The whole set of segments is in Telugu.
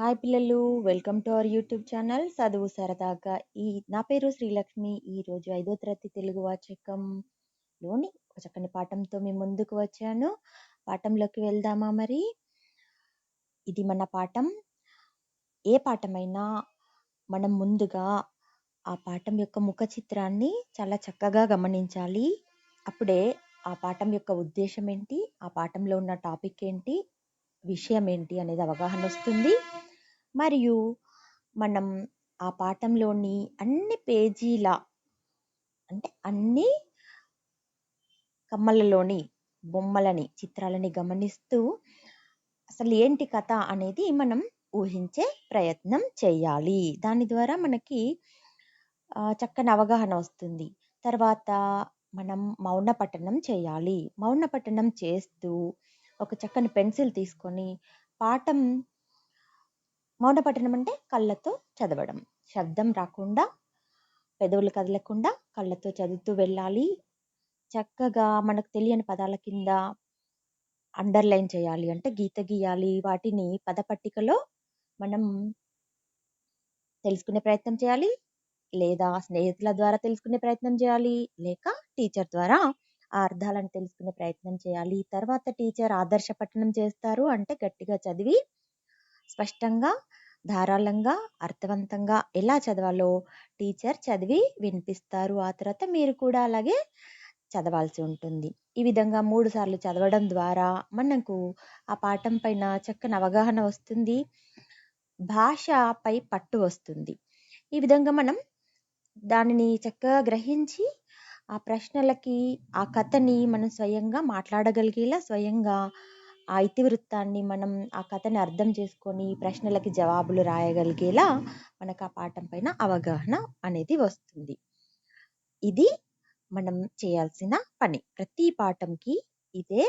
హాయ్ పిల్లలు welcome to our YouTube channel చదువు సరదాగా. ఈ నా పేరు శ్రీలక్ష్మి. ఈరోజు ఐదో తరగతి తెలుగు వాచకంలోని ఒక చక్కని పాఠంతో మీ ముందుకు వచ్చాను. పాఠంలోకి వెళ్దామా మరి? ఇది మన పాఠం. ఏ పాఠమైనా మనం ముందుగా ఆ పాఠం యొక్క ముఖ చిత్రాన్ని చాలా చక్కగా గమనించాలి. అప్పుడే ఆ పాఠం యొక్క ఉద్దేశం ఏంటి? ఆ పాఠంలో ఉన్న టాపిక్ ఏంటి? విషయం ఏంటి? అనేది అవగాహన వస్తుంది. మరియు మనం ఆ పాఠంలోని అన్ని పేజీల అంటే అన్ని కమ్మలలోని బొమ్మలని చిత్రాలని గమనిస్తూ అసలు ఏంటి కథ అనేది మనం ఊహించే ప్రయత్నం చేయాలి. దాని ద్వారా మనకి చక్కని అవగాహన వస్తుంది. తర్వాత మనం మౌన పఠనం చేయాలి. మౌన పఠనం చేస్తూ ఒక చక్కని పెన్సిల్ తీసుకొని పాఠం మౌన పఠనం అంటే కళ్ళతో చదవడం. శబ్దం రాకుండా పెదవులు కదలకుండా కళ్ళతో చదువుతూ వెళ్ళాలి. చక్కగా మనకు తెలియని పదాల కింద అండర్లైన్ చేయాలి. అంటే గీత గీయాలి. వాటిని పదపట్టికలో మనం తెలుసుకునే ప్రయత్నం చేయాలి. లేదా స్నేహితుల ద్వారా తెలుసుకునే ప్రయత్నం చేయాలి. లేక టీచర్ ద్వారా ఆ అర్థాలను తెలుసుకునే ప్రయత్నం చేయాలి. తర్వాత టీచర్ ఆదర్శ పఠనం చేస్తారు. అంటే గట్టిగా చదివి స్పష్టంగా ధారాళంగా అర్థవంతంగా ఎలా చదవాలో టీచర్ చదివి వినిపిస్తారు. ఆ తర్వాత మీరు కూడా అలాగే చదవాల్సి ఉంటుంది. ఈ విధంగా మూడు సార్లు చదవడం ద్వారా మనకు ఆ పాఠం పైన చక్కని అవగాహన వస్తుంది. భాషపై పట్టు వస్తుంది. ఈ విధంగా మనం దానిని చక్కగా గ్రహించి ఆ ప్రశ్నలకి ఆ కథని మనం స్వయంగా మాట్లాడగలిగేలా స్వయంగా ఆ ఇతివృత్తాన్ని మనం ఆ కథని అర్థం చేసుకొని ప్రశ్నలకి జవాబులు రాయగలిగేలా మనకు ఆ పాఠం పైన అవగాహన అనేది వస్తుంది. ఇది మనం చేయాల్సిన పని. ప్రతి పాఠంకి ఇదే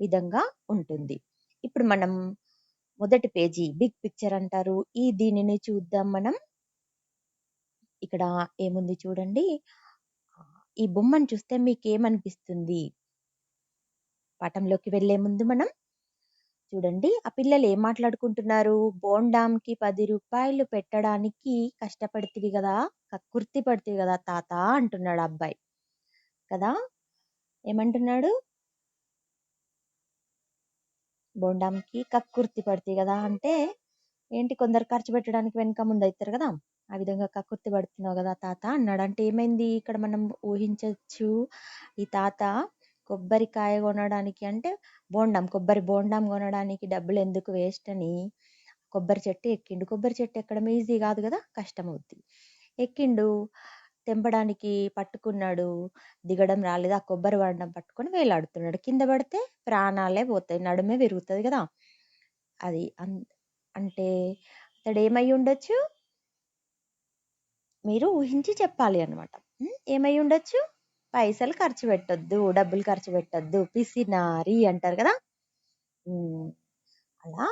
విధంగా ఉంటుంది. ఇప్పుడు మనం మొదటి పేజీ బిగ్ పిక్చర్ అంటారు. ఈ దీనిని చూద్దాం మనం. ఇక్కడ ఏముంది చూడండి. ఈ బొమ్మను చూస్తే మీకు ఏమనిపిస్తుంది పాఠంలోకి వెళ్ళే ముందు మనం చూడండి. ఆ పిల్లలు ఏం మాట్లాడుకుంటున్నారు? బోండాంకి పది రూపాయలు పెట్టడానికి కష్టపడుతుంది కదా. కక్కుర్తి పడుతుంది కదా తాత అంటున్నాడు ఆ అబ్బాయి. కదా? ఏమంటున్నాడు? బోండాంకి కక్కుర్తి పడుతుంది కదా అంటే ఏంటి కొందరు ఖర్చు పెట్టడానికి వెనక ముందు అవుతారు కదా. ఆ విధంగా కక్కుర్తి పడుతున్నావు కదా తాత అన్నాడు. అంటే ఏమైంది? ఇక్కడ మనం ఊహించవచ్చు ఈ తాత కొబ్బరికాయ కొనడానికి అంటే బోండాం కొబ్బరి బోండాం కొనడానికి డబ్బులు ఎందుకు వేస్ట్ అని కొబ్బరి చెట్టు ఎక్కిండు. కొబ్బరి చెట్టు ఎక్కడం ఈజీ కాదు కదా కష్టం అవుద్ది ఎక్కిండు తెంపడానికి పట్టుకున్నాడు దిగడం రాలేదు ఆ కొబ్బరి బండం పట్టుకొని వేలాడుతున్నాడు. కింద పడితే ప్రాణాలే పోతాయి నడుమే విరుగుతుంది కదా. అది అన్ అంటే అతడు ఏమై ఉండొచ్చు? మీరు ఊహించి చెప్పాలి అనమాట ఏమై ఉండొచ్చు? పైసలు ఖర్చు పెట్టొద్దు డబ్బులు ఖర్చు పెట్టొద్దు పిసినారి అంటారు కదా? అలా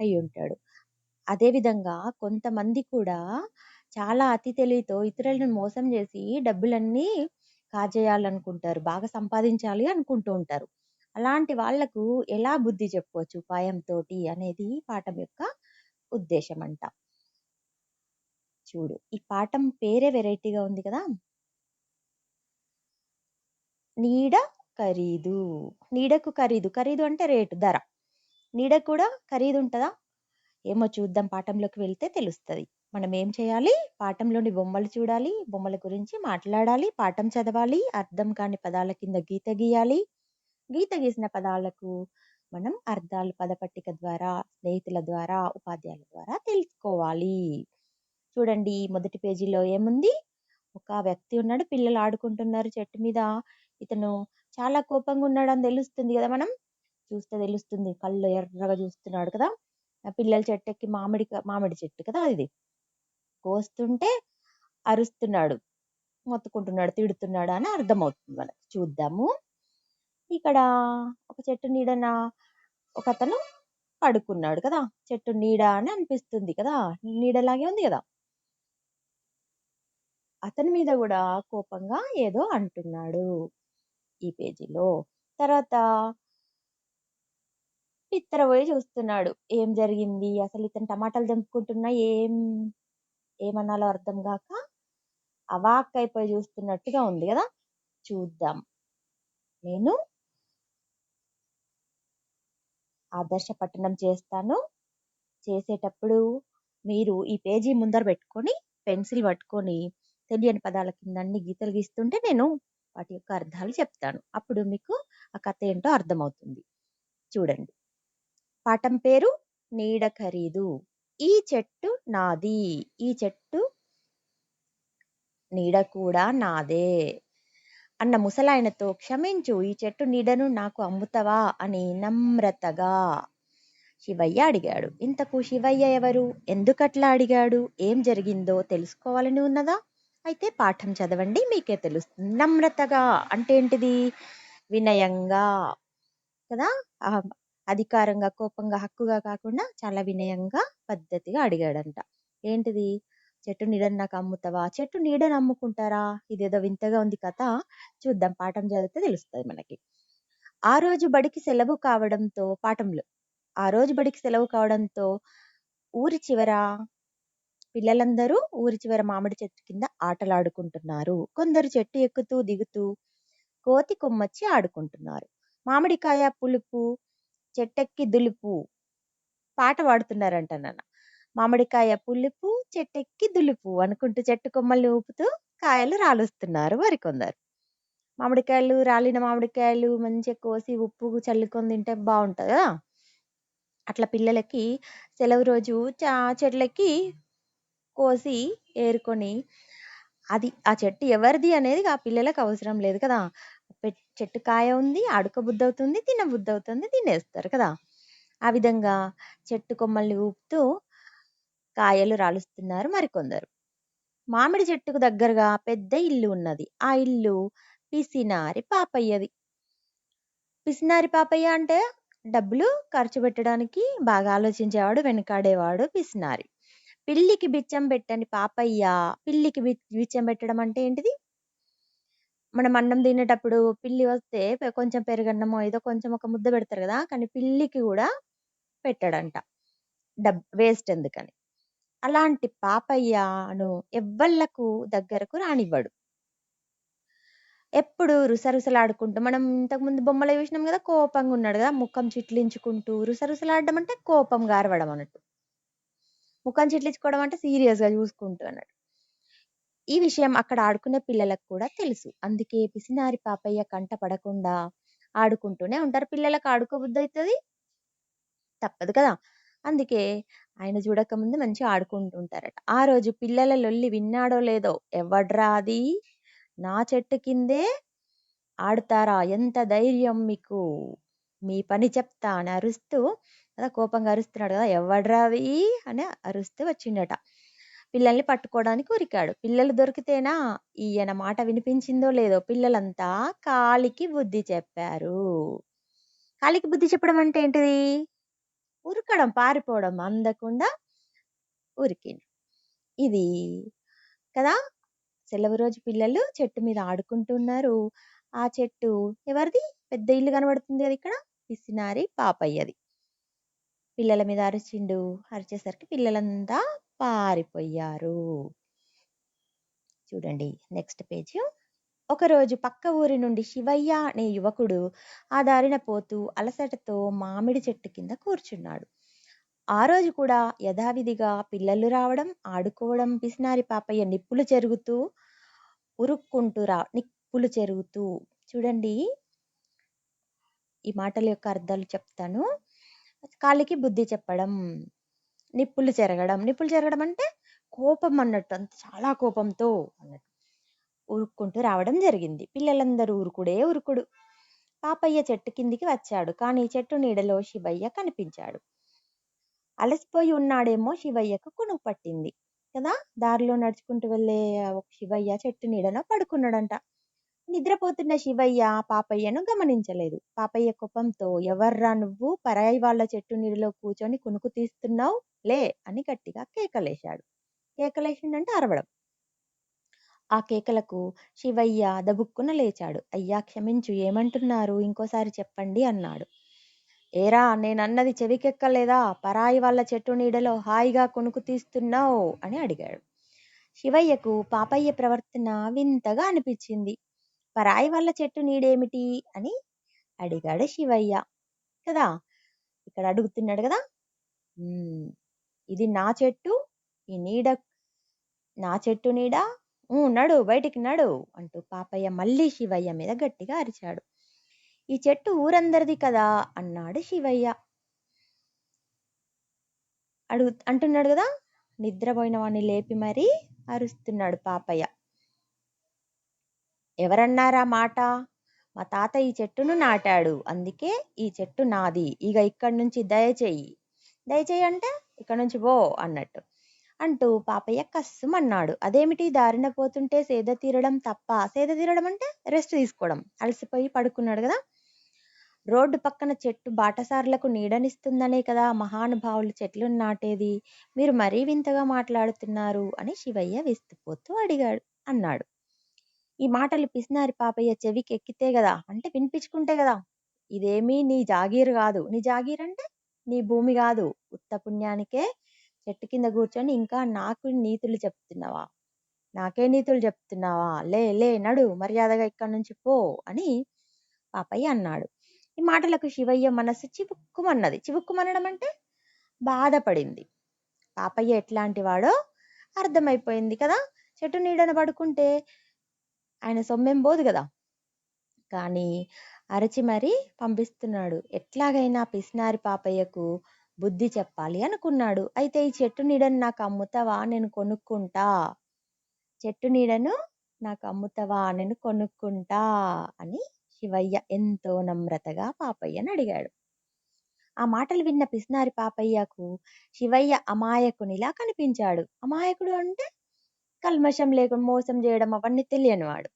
అయి ఉంటాడు. అదేవిధంగా కొంతమంది కూడా చాలా అతి తెలివితో ఇతరులను మోసం చేసి డబ్బులన్నీ కాజేయాలనుకుంటారు బాగా సంపాదించాలి అనుకుంటూ ఉంటారు. అలాంటి వాళ్ళకు ఎలా బుద్ధి చెప్పవచ్చు ఉపాయంతో అనేది పాఠం యొక్క ఉద్దేశం అంట. చూడు ఈ పాఠం పేరే వెరైటీగా ఉంది కదా? నీడ ఖరీదు. నీడకు ఖరీదు. ఖరీదు అంటే రేటు ధర. నీడ కూడా ఖరీదు ఉంటుందా? ఏమో చూద్దాం. పాఠంలోకి వెళ్తే తెలుస్తుంది. మనం ఏం చేయాలి? పాఠంలోని బొమ్మలు చూడాలి బొమ్మల గురించి మాట్లాడాలి పాఠం చదవాలి అర్థం కాని పదాల కింద గీత గీయాలి. గీత గీసిన పదాలకు మనం అర్థాలు పదపట్టిక ద్వారా స్నేహితుల ద్వారా ఉపాధ్యాయుల ద్వారా తెలుసుకోవాలి. చూడండి మొదటి పేజీలో ఏముంది? ఒక వ్యక్తి ఉన్నాడు పిల్లలు ఆడుకుంటున్నారు చెట్టు మీద. ఇతను చాలా కోపంగా ఉన్నాడని తెలుస్తుంది కదా మనం? చూస్తే తెలుస్తుంది. కళ్ళు ఎర్రగా చూస్తున్నాడు కదా? ఆ పిల్లల చెట్టు ఎక్కి మామిడి మామిడి చెట్టు కదా ఇది కోస్తుంటే అరుస్తున్నాడు. మొత్తుకుంటున్నాడు తిడుతున్నాడు అని అర్థమవుతుంది మనకు. చూద్దాము. ఇక్కడ ఒక చెట్టు నీడన ఒక అతను పడుకున్నాడు కదా? చెట్టు నీడ అని అనిపిస్తుంది కదా? నీడలాగే ఉంది కదా? అతని మీద కూడా కోపంగా ఏదో అంటున్నాడు. ఈ పేజీలో తర్వాత బిత్తరపోయి చూస్తున్నాడు. ఏం జరిగింది? అసలు ఇతను టమాటాలు తెంపుకుంటున్నా ఏం ఏమనాలో అర్థం కాక అవాక్ అయిపోయి చూస్తున్నట్టుగా ఉంది కదా చూద్దాం. నేను ఆదర్శ పట్టణం చేస్తాను. చేసేటప్పుడు మీరు ఈ పేజీ ముందర పెట్టుకొని, పెన్సిల్ పట్టుకొని తెలియని పదాల కింద అన్ని గీతలు గీస్తుంటే నేను వాటి యొక్క అర్థాలు చెప్తాను. అప్పుడు మీకు ఆ కథ ఏంటో అర్థమవుతుంది. చూడండి. పాఠం పేరు నీడ ఖరీదు. ఈ చెట్టు నాది. ఈ చెట్టు నీడ కూడా నాదే. అన్న ముసలాయనతో క్షమించు ఈ చెట్టు నీడను నాకు అమ్ముతావా అని నమ్రతగా శివయ్య అడిగాడు. ఇంతకు శివయ్య ఎవరు? ఎందుకట్లా అడిగాడు? ఏం జరిగిందో తెలుసుకోవాలని ఉన్నదా? అయితే పాఠం చదవండి మీకే తెలుస్తుంది. నమ్రతగా అంటే ఏంటిది? వినయంగా కదా! అధికారంగా, కోపంగా, హక్కుగా కాకుండా చాలా వినయంగా, పద్ధతిగా అడిగాడంట. ఏంటిది? చెట్టు నీడని నాకు అమ్ముతావా? చెట్టు నీడని అమ్ముకుంటారా? ఇదేదో వింతగా ఉంది కథ. చూద్దాం పాఠం చదివితే తెలుస్తుంది మనకి. ఆ రోజు బడికి సెలవు కావడంతో పాఠంలో ఆ రోజు బడికి సెలవు కావడంతో ఊరి చివర పిల్లలందరూ ఊరి చివర మామిడి చెట్టు కింద ఆటలాడుకుంటున్నారు. కొందరు చెట్టు ఎక్కుతూ, దిగుతూ కోతి కొమ్మచ్చి ఆడుకుంటున్నారు. మామిడికాయ పులుపు చెట్టెక్కి దులుపు పాట పాడుతున్నారంట నాన్న. మామిడికాయ పులుపు చెట్టెక్కి దులుపు అనుకుంటూ చెట్టు కొమ్మల్ని ఊపుతూ కాయలు రాలుస్తున్నారు మరికొందరు. మామిడికాయలు రాలిన మామిడికాయలు మంచిగా కోసి ఉప్పు చల్లుకొని తింటే బాగుంటుంది కదా! అట్లా పిల్లలకి సెలవు రోజు చా చెట్లకి కోసి ఏరుకొని అది ఆ చెట్టు ఎవరిది అనేది ఆ పిల్లలకు అవసరం లేదు కదా! పెట్ చెట్టు కాయ ఉంది, అడుక బుద్ధ అవుతుంది తిన బుద్ధి అవుతుంది తినేస్తారు కదా! ఆ విధంగా చెట్టు కొమ్మల్ని ఊపుతూ కాయలు రాలుస్తున్నారు మరికొందరు. మామిడి చెట్టుకు దగ్గరగా పెద్ద ఇల్లు ఉన్నది. ఆ ఇల్లు పిసినారి పాపయ్యది. పిసినారి పాపయ్య అంటే డబ్బులు ఖర్చు పెట్టడానికి బాగా ఆలోచించేవాడు, వెనకాడేవాడు పిసినారి. పిల్లికి బిచ్చం పెట్టని పాపయ్య పిల్లికి బి బిచ్చం పెట్టడం అంటే ఏంటిది? మనం అన్నం తినేటప్పుడు పిల్లి వస్తే పె కొంచెం పెరుగన్నమో ఏదో కొంచెం ఒక ముద్ద పెడతారు కదా! కానీ పిల్లికి కూడా పెట్టడంట. డబ్ వేస్ట్ ఎందుకని. అలాంటి పాపయ్యను ఎవ్వళ్ళకు దగ్గరకు రానివ్వడు. ఎప్పుడు రుసరుసలాడుకుంటూ మనం ఇంతకుముందు బొమ్మలో చూసినాం కదా! కోపంగా ఉన్నాడు కదా! ముఖం చిట్లించుకుంటూ రుసరుసలాడడం అంటే కోపంగా అరవడం అన్నట్టు. ముఖం చిట్లించుకోవడం అంటే సీరియస్‌గా చూసుకుంటూ అన్నాడు ఈ విషయం అక్కడ ఆడుకునే పిల్లలకు కూడా తెలుసు. అందుకే పిసినారి పాపయ్య కంట పడకుండా ఆడుకుంటూనే ఉంటారు. పిల్లలకు ఆడుకోబుద్దయితది. తప్పదు కదా! అందుకే ఆయన చూడకముందు మంచిగా ఆడుకుంటుంటారట ఆ రోజు పిల్లల లొల్లి విన్నాడో లేదో ఎవడ్రా అది? నా చెట్టు కిందే ఆడుతారా? ఎంత ధైర్యం మీకు? మీ పని చెప్తా అని అరుస్తూ కదా కోపంగా అరుస్తున్నాడు కదా! ఎవడ్రావి అని అరుస్తే వచ్చిండట. పిల్లల్ని పట్టుకోవడానికి ఉరికాడు. పిల్లలు దొరికితేనా ఈయన మాట వినిపించిందో లేదో పిల్లలంతా కాలికి బుద్ధి చెప్పారు. కాలికి బుద్ధి చెప్పడం అంటే ఏంటిది? ఉరకడం, పారిపోవడం అందకుండా ఉరికిండు ఇది కదా! సెలవు రోజు పిల్లలు చెట్టు మీద ఆడుకుంటున్నారు. ఆ చెట్టు ఎవరిది? పెద్ద ఇల్లు కనబడుతుంది కదా ఇక్కడ. పిసినారి పాపయ్యది. పిల్లల మీద అరిచిండు. అరిచేసరికి పిల్లలంతా పారిపోయారు. చూడండి నెక్స్ట్ పేజ్. ఒకరోజు పక్క ఊరి నుండి శివయ్య అనే యువకుడు ఆ దారిన పోతూ అలసటతో మామిడి చెట్టు కింద కూర్చున్నాడు. ఆ రోజు కూడా యథావిధిగా పిల్లలు రావడం, ఆడుకోవడం, పిసినారి పాపయ్య నిప్పులు చెరుగుతూ ఉరుక్కుంటూ రా నిప్పులు చెరుగుతూ చూడండి ఈ మాటల యొక్క అర్థాలు చెప్తాను. కాలికి బుద్ధి చెప్పడం, నిప్పులు చెరగడం. నిప్పులు చెరగడం అంటే కోపం అన్నట్టు. అంత చాలా కోపంతో అన్నట్టు. ఉరుక్కుంటూ రావడం జరిగింది. పిల్లలందరూ ఉరుకుడే ఉరుకుడు. పాపయ్య చెట్టు కిందికి వచ్చాడు. కానీ చెట్టు నీడలో శివయ్య కనిపించాడు. అలసిపోయి ఉన్నాడేమో శివయ్యకు కొనుగు పట్టింది. కదా! దారిలో నడుచుకుంటూ వెళ్ళే ఒక శివయ్య చెట్టు నీడన పడుకున్నాడంట. నిద్రపోతున్న శివయ్య పాపయ్యను గమనించలేదు. పాపయ్య కోపంతో ఎవర్రా నువ్వు పరాయి వాళ్ళ చెట్టు నీడలో కూర్చొని కునుకు తీస్తున్నావు లే అని గట్టిగా కేకలేశాడు. కేకలేసిండంటే అరవడం. ఆ కేకలకు శివయ్య దబుక్కున లేచాడు. అయ్యా క్షమించు ఏమంటున్నారు? ఇంకోసారి చెప్పండి అన్నాడు. ఏరా నేనన్నది చెవికెక్కలేదా పరాయి వాళ్ళ చెట్టు నీడలో హాయిగా కొనుకు తీస్తున్నావు అని అడిగాడు శివయ్యకు పాపయ్య ప్రవర్తన వింతగా అనిపించింది పరాయి వాళ్ళ చెట్టు నీడేమిటి అని అడిగాడు శివయ్య. కదా? ఇక్కడ అడుగుతున్నాడు కదా? ఇది నా చెట్టు ఈ నీడ నా చెట్టు నీడ. నడు బయటికి నడు అంటూ పాపయ్య మళ్ళీ శివయ్య మీద గట్టిగా అరిచాడు. ఈ చెట్టు ఊరందరిది కదా? అన్నాడు శివయ్య. అడుగు అంటున్నాడు కదా? నిద్రపోయిన వాడిని లేపి మరీ అరుస్తున్నాడు పాపయ్య. ఎవరన్నారా మాట? మా తాత ఈ చెట్టును నాటాడు. అందుకే ఈ చెట్టు నాది. ఇక ఇక్కడి నుంచి దయచేయి. దయచేయి అంటే ఇక్కడ నుంచి పో అన్నట్టు. అంటూ పాపయ్య కస్సుమన్నాడు. అదేమిటి? దారిన పోతుంటే సేద తీరడం తప్ప. సేద తీరడం అంటే రెస్ట్ తీసుకోవడం. అలసిపోయి పడుకున్నాడు కదా? రోడ్డు పక్కన చెట్టు బాటసారులకు నీడనిస్తుందనే కదా మహానుభావులు చెట్లు నాటేది. మీరు మరీ వింతగా మాట్లాడుతున్నారు అని శివయ్య విస్తుపోతూ అడిగాడు. అన్నాడు. ఈ మాటలు పిసినారి పాపయ్య చెవికి ఎక్కితే కదా అంటే వినిపించుకుంటే కదా ఇదేమీ నీ జాగీరు కాదు నీ జాగీర్ అంటే నీ భూమి కాదు ఉత్త పుణ్యానికే చెట్టు కింద కూర్చొని ఇంకా నాకు నీతులు చెప్తున్నావా? నాకే నీతులు చెప్తున్నావా? లే లే నడు మర్యాదగా ఇక్కడి నుంచి పో అని పాపయ్య అన్నాడు. ఈ మాటలకు శివయ్య మనసు చివుక్కుమన్నది. చివుక్కుమనడం అంటే బాధపడింది. పాపయ్య ఎట్లాంటి వాడో అర్థమైపోయింది కదా. చెట్టు నీడన పడుకుంటే ఆయన సొమ్మేం పోదు కదా. కానీ అరచి మరీ పంపిస్తున్నాడు. ఎట్లాగైనా పిసినారి పాపయ్యకు బుద్ధి చెప్పాలి అనుకున్నాడు. అయితే ఈ చెట్టు నీడను నాకు అమ్ముతావా? నేను కొనుక్కుంటా. చెట్టు నీడను నాకు అమ్ముతావా? నేను కొనుక్కుంటా అని శివయ్య ఎంతో నమ్రతగా పాపయ్యను అడిగాడు. ఆ మాటలు విన్న పిసినారి పాపయ్యకు శివయ్య అమాయకునిలా కనిపించాడు. అమాయకుడు అంటే కల్మషం లేకుండా మోసం చేయడం అవన్నీ తెలియనివాడు.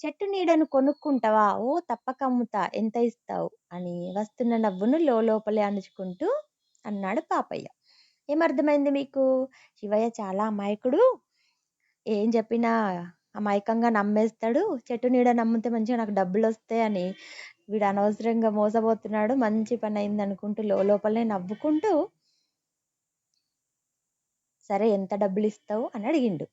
చెట్టు నీడను కొనుక్కుంటావా? ఓ తప్పక అమ్ముతా. ఎంత ఇస్తావు? అని వస్తున్న నవ్వును లోపలే అణుచుకుంటూ అన్నాడు పాపయ్య. ఏమర్థమైంది మీకు? శివయ్య చాలా అమాయకుడు. ఏం చెప్పినా అమాయకంగా నమ్మేస్తాడు. చెట్టు నీడ నమ్మితే మంచిగా నాకు డబ్బులు వస్తాయని వీడు అనవసరంగా మోసపోతున్నాడు. మంచి పని అయింది అనుకుంటూ లోపలే నవ్వుకుంటూ సరే ఎంత డబ్బులు ఇస్తావు? అని అడిగిండు.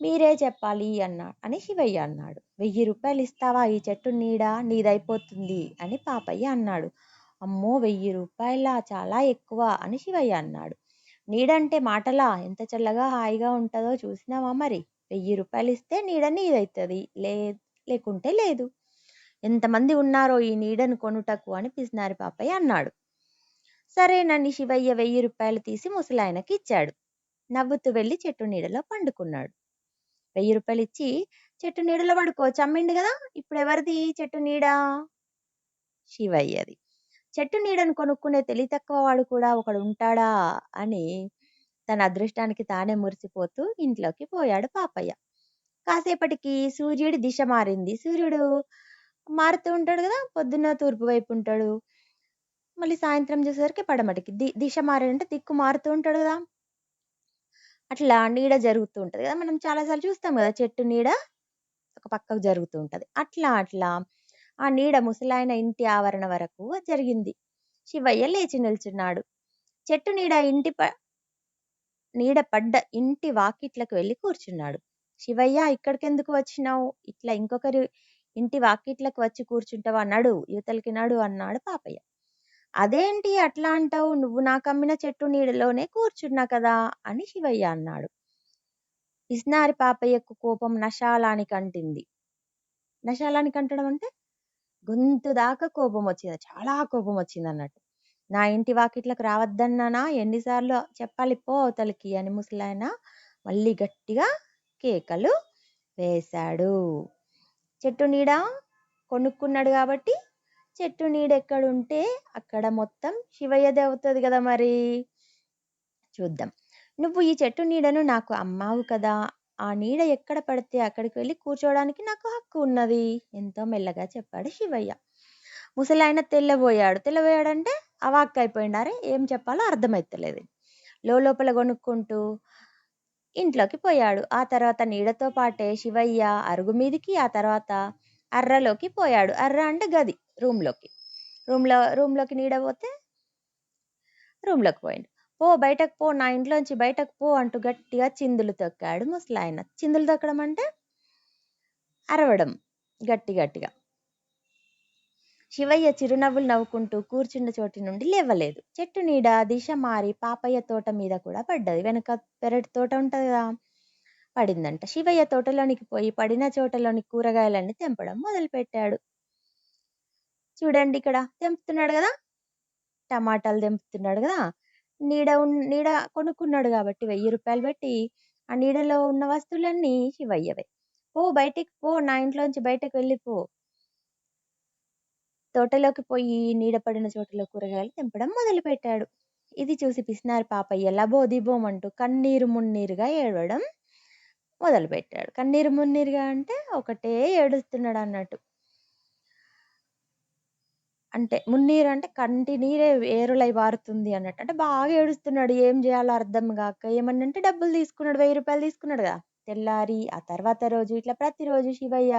మీరే చెప్పాలి అన్నా అని శివయ్య అన్నాడు. వెయ్యి రూపాయలు ఇస్తావా? ఈ చెట్టు నీడ? నీదైపోతుంది అని పాపయ్య అన్నాడు. అమ్మో వెయ్యి రూపాయల? చాలా ఎక్కువ అని శివయ్య అన్నాడు. నీడంటే మాటలా? ఎంత చల్లగా హాయిగా ఉంటుందో చూసినావా మరి? వెయ్యి రూపాయలు ఇస్తే నీడ నీదైతుంది. లే లేకుంటే లేదు. ఎంతమంది ఉన్నారో ఈ నీడను కొనుటకు అని పిసినారి పాపయ్య అన్నాడు. సరేనని శివయ్య వెయ్యి రూపాయలు తీసి ముసలాయనకి ఇచ్చాడు నవ్వుతూ వెళ్ళి చెట్టు నీడలో పండుకున్నాడు. వెయ్యి రూపాయలు ఇచ్చి చెట్టు నీడలో పడుకోవచ్చు అమ్మిండు కదా! ఇప్పుడు ఎవరిది చెట్టు నీడ? శివయ్యది. చెట్టు నీడను కొనుక్కునే తెలివి తక్కువ వాడు కూడా ఒకడు ఉంటాడా అని తన అదృష్టానికి తానే మురిసిపోతూ ఇంట్లోకి పోయాడు పాపయ్య. కాసేపటికి సూర్యుడి దిశ మారింది. సూర్యుడు మారుతూ ఉంటాడు కదా! పొద్దున్న తూర్పు వైపు ఉంటాడు. మళ్ళీ సాయంత్రం చూసేసరికి పడమటికి ది దిశ మారాడంటే దిక్కు మారుతూ ఉంటాడు కదా! అట్లా నీడ జరుగుతూ ఉంటది కదా! మనం చాలాసార్లు చూస్తాం కదా! చెట్టు నీడ ఒక పక్కకు జరుగుతూ ఉంటది. అట్లా అట్లా ఆ నీడ ముసలాయన ఇంటి ఆవరణ వరకు జరిగింది. శివయ్య లేచి నిల్చున్నాడు. చెట్టు నీడ ఇంటి ప నీడ పడ్డ ఇంటి వాకిట్లకు వెళ్ళి కూర్చున్నాడు. శివయ్య ఇక్కడికెందుకు వచ్చినావు? ఇట్లా ఇంకొకరి ఇంటి వాకిట్లకు వచ్చి కూర్చుంటావా? నడు యువతలకి నడు అన్నాడు పాపయ్య. అదేంటి అట్లా అంటావు? నువ్వు నాకు అమ్మిన చెట్టు నీడలోనే కూర్చున్నా కదా! అని శివయ్య అన్నాడు. ఇస్నారి పాపయ్యకు కోపం నశాలానికి అంటింది నశాలానికి అంటడం అంటే గొంతు దాకా కోపం వచ్చింది. చాలా కోపం వచ్చింది అన్నట్టు. నా ఇంటి వాకిట్లకు రావద్దన్నానా? ఎన్నిసార్లు చెప్పాలి పో అవతలికి అని ముసలాయన మళ్ళీ గట్టిగా కేకలు వేశాడు. చెట్టు నీడ కొనుక్కున్నాడు కాబట్టి చెట్టు నీడెక్కడుంటే అక్కడ మొత్తం శివయ్యదే అవుతుంది కదా మరి. చూద్దాం. నువ్వు ఈ చెట్టు నీడను నాకు అమ్మావు కదా. ఆ నీడ ఎక్కడ పడితే అక్కడికి వెళ్ళి కూర్చోవడానికి నాకు హక్కు ఉన్నది. ఎంతో మెల్లగా చెప్పాడు శివయ్య. ముసలాయన తెల్లబోయాడు. తెల్లబోయాడంటే అవాక్ అయిపోయిండారే ఏం చెప్పాలో అర్థమైతలేదు. లోపల కొనుక్కుంటూ ఇంట్లోకి పోయాడు. ఆ తర్వాత నీడతో పాటే శివయ్య అరుగు మీదికి ఆ తర్వాత అర్రలోకి పోయాడు. అర్ర అంటే గది. రూమ్లోకి రూమ్లో రూమ్లోకి నీడ పోతే రూమ్‌లోకి పోయిండు. "పో బయటకు పో నా ఇంట్లోంచి బయటకు పో" అంటూ గట్టిగా చిందులు తొక్కాడు ముసలాయన. చిందులు తొక్కడం అంటే అరవడం గట్టి గట్టిగా. శివయ్య చిరునవ్వులు నవ్వుకుంటూ కూర్చున్న చోటి నుండి లేవలేదు. చెట్టు నీడ దిశ మారి పాపయ్య తోట మీద కూడా పడ్డది. వెనక పెరటి తోట ఉంటుంది కదా! పడిందంట. శివయ్య తోటలోనికి పోయి పడిన చోటలోని కూరగాయలన్నీ తెంపడం మొదలుపెట్టాడు. చూడండి ఇక్కడ తెంపుతున్నాడు కదా! టమాటాలు తెంపుతున్నాడు కదా! నీడ ఉన్ నీడ కొనుక్కున్నాడు కాబట్టి వెయ్యి రూపాయలు పెట్టి ఆ నీడలో ఉన్న వస్తువులన్నీ శివయ్యవే. "పో బయటికి పో నా ఇంట్లోంచి బయటకు వెళ్ళిపో" తోటలోకి పోయి నీడ పడిన చోటులో కూరగాయలు తెంపడం మొదలుపెట్టాడు. ఇది చూసి పిసినారి పాపయ్య లబోదిబోమంటూ కన్నీరు మున్నీరుగా ఏడవడం మొదలుపెట్టాడు. కన్నీరు మున్నీరుగా అంటే ఒకటే ఏడుస్తున్నాడు అన్నట్టు. అంటే మున్నీరు అంటే కంటి నీరే ఏరులై పారుతుంది అన్నట్టు. అంటే బాగా ఏడుస్తున్నాడు. ఏం చేయాలో అర్థం గాక ఏమన్నంటే డబ్బులు తీసుకున్నాడు. రూ. 1000 తీసుకున్నాడు కదా! తెల్లారి ఆ తర్వాత రోజు ఇట్లా ప్రతిరోజు శివయ్య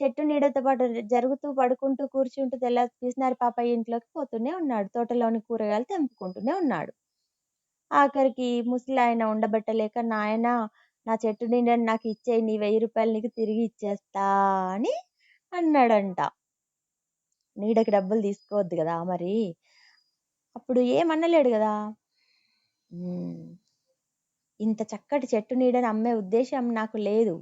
చెట్టు నీడతో పాటు జరుగుతూ, పడుకుంటూ, కూర్చుంటూ తెల్లారి పిసినారి పాపయ్య ఇంట్లోకి పోతూనే ఉన్నాడు. తోటలోని కూరగాయలు తెంపుకుంటూనే ఉన్నాడు. ఆఖరికి ముసలాయన ఉండబట్టలేక "నాయనా నా చెట్టు నీడని నాకు ఇచ్చేయి. నీ రూ. 1000 నీకు తిరిగి ఇచ్చేస్తా" అని అన్నాడంట. నీడకి డబ్బులు తీసుకోవద్దు కదా మరి. అప్పుడు ఏమనలేడు కదా! హ్మ్. ఇంత చక్కటి చెట్టు నీడని అమ్మే ఉద్దేశ్యం నాకు లేదు.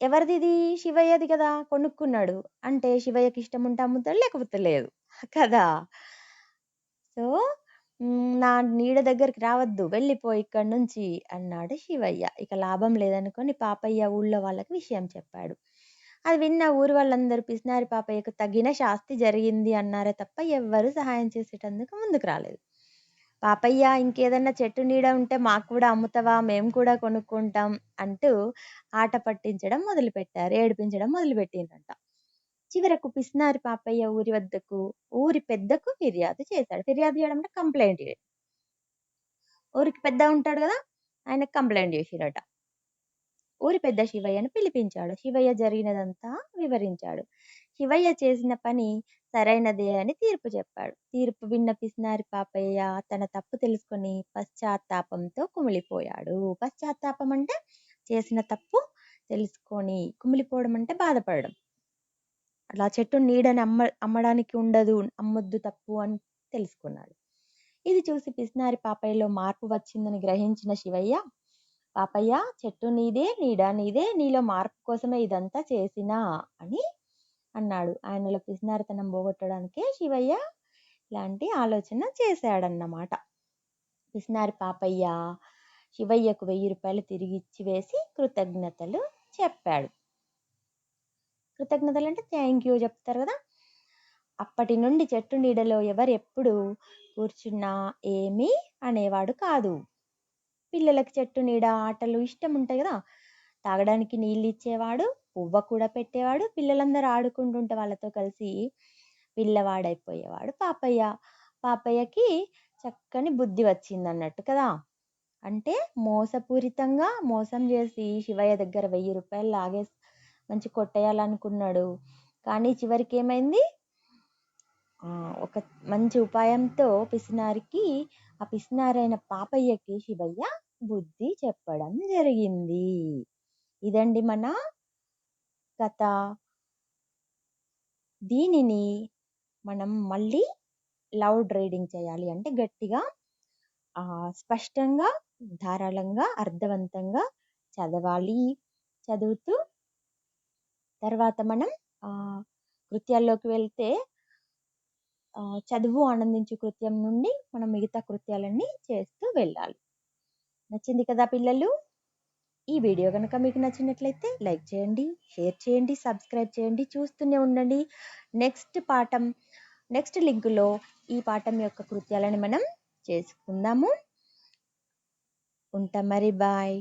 ఎవరిదిది? శివయ్యది కదా! కొనుక్కున్నాడు. అంటే శివయ్యకి ఇష్టం ఉంటే అమ్ముతాడు లేకపోతే లేదు. కదా! సో, హ్మ్. నా నీడ దగ్గరికి రావద్దు. వెళ్ళిపో ఇక్కడి నుంచి అన్నాడు శివయ్య. ఇక లాభం లేదనుకోని పాపయ్య ఊళ్ళో వాళ్ళకి విషయం చెప్పాడు. అది విన్న ఊరి వాళ్ళందరూ పిసినారి పాపయ్యకు తగిన శాస్తి జరిగింది అన్నారే తప్ప ఎవ్వరూ సహాయం చేసేటందుకు ముందుకు రాలేదు. పాపయ్య ఇంకేదన్నా చెట్టు నీడ ఉంటే మాకు కూడా అమ్ముతావా? మేము కూడా కొనుక్కుంటాం అంటూ ఆట పట్టించడం మొదలుపెట్టారు. ఏడిపించడం మొదలుపెట్టిందంట చివరకు పిసినారి పాపయ్య ఊరి వద్దకు ఊరి పెద్దకు ఫిర్యాదు చేశాడు. ఫిర్యాదు చేయడం అంటే కంప్లైంట్ చేయడం. ఊరికి పెద్ద ఉంటాడు కదా! ఆయనకు కంప్లైంట్ చేసిరట. ఊరి పెద్ద శివయ్యను పిలిపించాడు. శివయ్య జరిగినదంతా వివరించాడు. శివయ్య చేసిన పని సరైనదే అని తీర్పు చెప్పాడు. తీర్పు విన్న పిసినారి పాపయ్య తన తప్పు తెలుసుకొని పశ్చాత్తాపంతో కుమిలిపోయాడు. పశ్చాత్తాపం అంటే చేసిన తప్పు తెలుసుకొని కుమిలిపోవడం అంటే బాధపడడం. అలా చెట్టు నీడని అమ్మ అమ్మడానికి ఉండదు. అమ్మొద్దు తప్పు అని తెలుసుకున్నాడు. ఇది చూసి పిసినారి పాపయ్యలో మార్పు వచ్చిందని గ్రహించిన శివయ్య పాపయ్య చెట్టు నీదే నీడ నీదే నీలో మార్పు కోసమే ఇదంతా చేసినా అని అన్నాడు. ఆయనలో పిసినారితనం పోగొట్టడానికే శివయ్య ఇలాంటి ఆలోచన చేశాడన్నమాట. పిసినారి పాపయ్య శివయ్యకు వెయ్యి రూపాయలు తిరిగి ఇచ్చి వేసి కృతజ్ఞతలు చెప్పాడు. కృతజ్ఞతలు అంటే థ్యాంక్ యూ చెప్తారు కదా! అప్పటి నుండి చెట్టు నీడలో ఎవరు ఎప్పుడు కూర్చున్నా ఏమీ అనేవాడు కాదు. పిల్లలకి చెట్టు నీడ ఆటలు ఇష్టం ఉంటాయి కదా! తాగడానికి నీళ్ళు ఇచ్చేవాడు. పువ్వ కూడా పెట్టేవాడు. పిల్లలందరూ ఆడుకుంటుంటే వాళ్ళతో కలిసి పిల్లవాడైపోయేవాడు పాపయ్య. పాపయ్యకి చక్కని బుద్ధి వచ్చింది అన్నట్టు కదా! అంటే మోసపూరితంగా మోసం చేసి శివయ్య దగ్గర వెయ్యి రూపాయలు లాగేసి మంచి కొట్టేయాలనుకున్నాడు. కానీ చివరికి ఏమైంది ఒక మంచి ఉపాయంతో పిసినారికి ఆ పిసినారైన పాపయ్యకి శివయ్య బుద్ధి చెప్పడం జరిగింది. ఇదండి మన కథ. దీనిని మనం మళ్ళీ లౌడ్ రీడింగ్ చేయాలి. అంటే గట్టిగా స్పష్టంగా, ధారాళంగా, అర్థవంతంగా చదవాలి. చదువుతూ తర్వాత మనం కృత్యాల్లోకి వెళ్తే చదువు ఆనందించు కృత్యం నుండి మనం మిగతా కృత్యాలన్నీ చేస్తూ వెళ్ళాలి. నచ్చింది కదా పిల్లలు? ఈ వీడియో కనుక మీకు నచ్చినట్లయితే లైక్ చేయండి, షేర్ చేయండి, సబ్స్క్రైబ్ చేయండి. చూస్తూనే ఉండండి. నెక్స్ట్ పాఠం నెక్స్ట్ లింక్‌లో ఈ పాఠం యొక్క కృత్యాలను మనం చేసుకుందాము. ఉంటా మరి బాయ్.